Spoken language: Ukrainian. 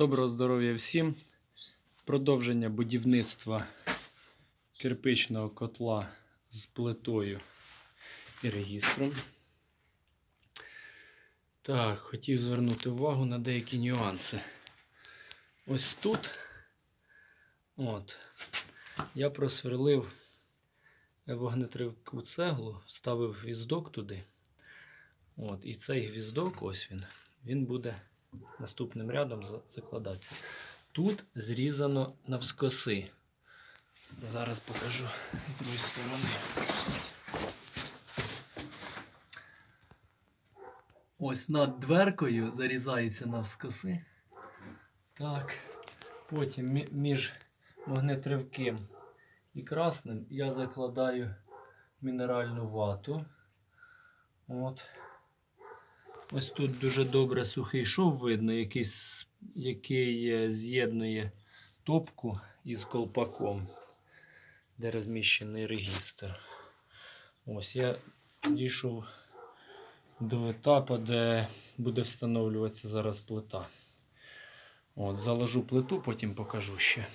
Доброго здоров'я всім. Продовження будівництва кирпичного котла з плитою і регістром. Так, хотів звернути увагу на деякі нюанси. Ось тут от, я просверлив вогнетривку цеглу, вставив гвіздок туди. От, і цей гвіздок, ось він, він буде наступним рядом закладатися. Тут зрізано навскоси. Зараз покажу з другої сторони. Ось над дверкою зарізається навскоси. Так. Потім між вогнетривким і красним я закладаю мінеральну вату. От. Ось тут дуже добре сухий шов видно, який, який е, з'єднує топку із колпаком, де розміщений регістр. Ось я дійшов до етапу, де буде встановлюватися зараз плита. От, заложу плиту, потім покажу ще.